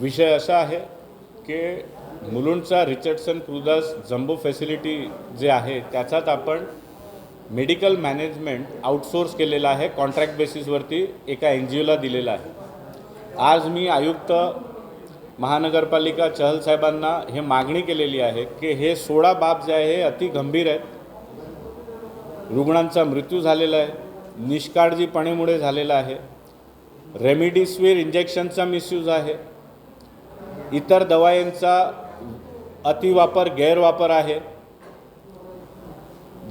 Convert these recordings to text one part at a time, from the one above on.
विषय असा आहे की मुलुंडचा रिचर्डसन क्रुदास जम्बो फॅसिलिटी जे आहे त्याच्यात आपण मेडिकल मॅनेजमेंट आउटसोर्स केलेला आहे कॉन्ट्रॅक्ट बेसिसवरती एका एन जी ओला दिलेला आहे. आज मी आयुक्त महानगरपालिका चहल साहेबांना हे मागणी केलेली आहे की हे सोळा बाब जे आहे हे अति गंभीर आहेत. रुग्णांचा मृत्यू झालेला आहे. निष्काळजीपणेमुळे झालेला आहे. रेमिडिसिवीर इंजेक्शनचा मिसयूज आहे. इतर दवायांचा अतिवापर गैरवापर आहे.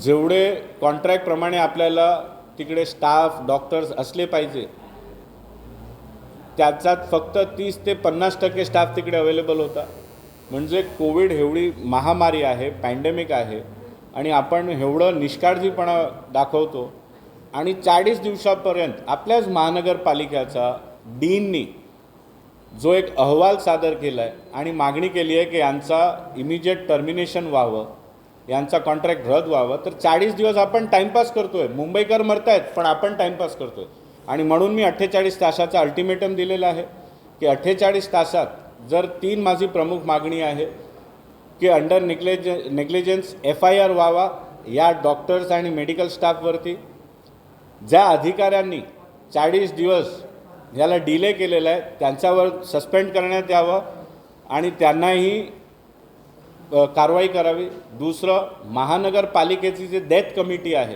जेवढे कॉन्ट्रॅक्टप्रमाणे आपल्याला तिकडे स्टाफ डॉक्टर्स असले पाहिजे त्याचात फक्त तीस ते पन्नास टक्के स्टाफ तिकडे अवेलेबल होता. म्हणजे कोविड एवढी महामारी आहे पॅन्डेमिक आहे आणि आपण एवढं निष्काळजीपणा दाखवतो आणि चाळीस दिवसापर्यंत आपल्याच महानगरपालिकेचा डीननी जो एक अहवाल सादर केला आहे आणि मागणी केली आहे की यांचा इमिजिएट टर्मिनेशन व्हावं यांचा कॉन्ट्रॅक्ट रद्द व्हावं तर चाळीस दिवस आपण टाईमपास आहे मुंबईकर मरत आहेत पण आपण टाईमपास आहे आणि म्हणून मी अठ्ठेचाळीस तासाचा अल्टिमेटम दिलेला आहे की अठ्ठेचाळीस तासात जर तीन माझी प्रमुख मागणी आहे की under negligence negligence F I R व्हावा या डॉक्टर्स आणि मेडिकल स्टाफवरती ज्या अधिकाऱ्यांनी चाळीस दिवस याला डिले केलेला आहे त्यांच्यावर सस्पेंड करण्यात यावं आणि त्यांनाही कारवाई करावी. दुसरं महानगरपालिकेची जे डेथ कमिटी आहे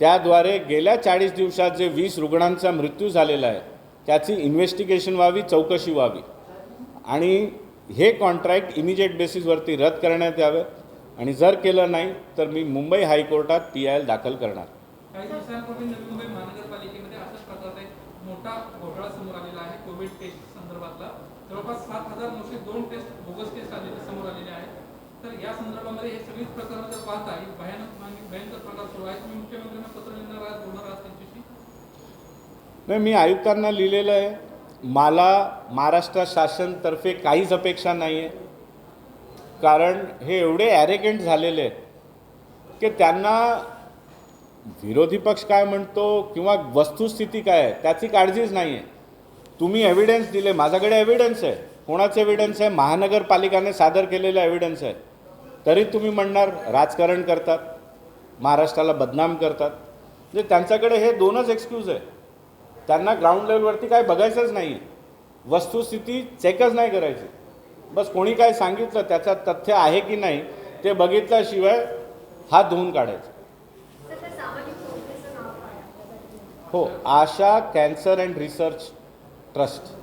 त्याद्वारे गेल्या चाळीस दिवसात जे वीस रुग्णांचा मृत्यू झालेला आहे त्याची इन्व्हेस्टिगेशन व्हावी चौकशी व्हावी. आणि हे कॉन्ट्रॅक्ट इमिजिएट बेसिसवरती रद्द करण्यात यावे. आणि जर केलं नाही तर मी मुंबई हायकोर्टात पी आय एल दाखल करणार. काही दिवसांपूर्वी नवी मुंबई महानगरपालिकेमध्ये अशाच प्रकारचा एक मोठा घोटाळा समोर आलेला आहे कोविड टेस्ट संदर्भातला. जवळपास सात हजार नऊशे दोन टेस्ट बोगस टेस्ट आलेले समोर आलेले आहेत. तर या संदर्भामध्ये हे सगळीच प्रकरण जर पाहता ही भयानक आणि भयंकर प्रकार सुरू आहे तुम्ही मुख्यमंत्र्यांना पत्र लिहिणार आहात बोलणार आहात त्यांच्याशी? नाही मी आयुक्तांना लिहिलेलं आहे. मला महाराष्ट्र शासनतर्फे काहीच अपेक्षा नाही आहे कारण हे एवढे ॲरेगंट झालेले आहेत की त्यांना विरोधी पक्ष काय म्हणतो किंवा वस्तुस्थिती काय आहे त्याची काळजीच नाही आहे. तुम्ही एव्हिडन्स दिले माझ्याकडे एव्हिडन्स आहे. कोणाचं एव्हिडन्स आहे? महानगरपालिकाने सादर केलेलं एव्हिडन्स आहे. तरी तुम्ही म्हणणार राजकारण करतात महाराष्ट्राला बदनाम करतात. म्हणजे त्यांच्याकडे हे दोनच एक्सक्यूज आहे. त्यांना ग्राउंड लेवलवरती काय बघायचंच नाही. आहे वस्तुस्थिती चेकच नाही करायची. बस कोणी काय सांगितलं त्याचं तथ्य आहे की नाही ते बघितल्याशिवाय हात धुवून काढायचं तर त्या सामाजिक संस्थेचं नाव काय आहे? हो Asha cancer and research trust.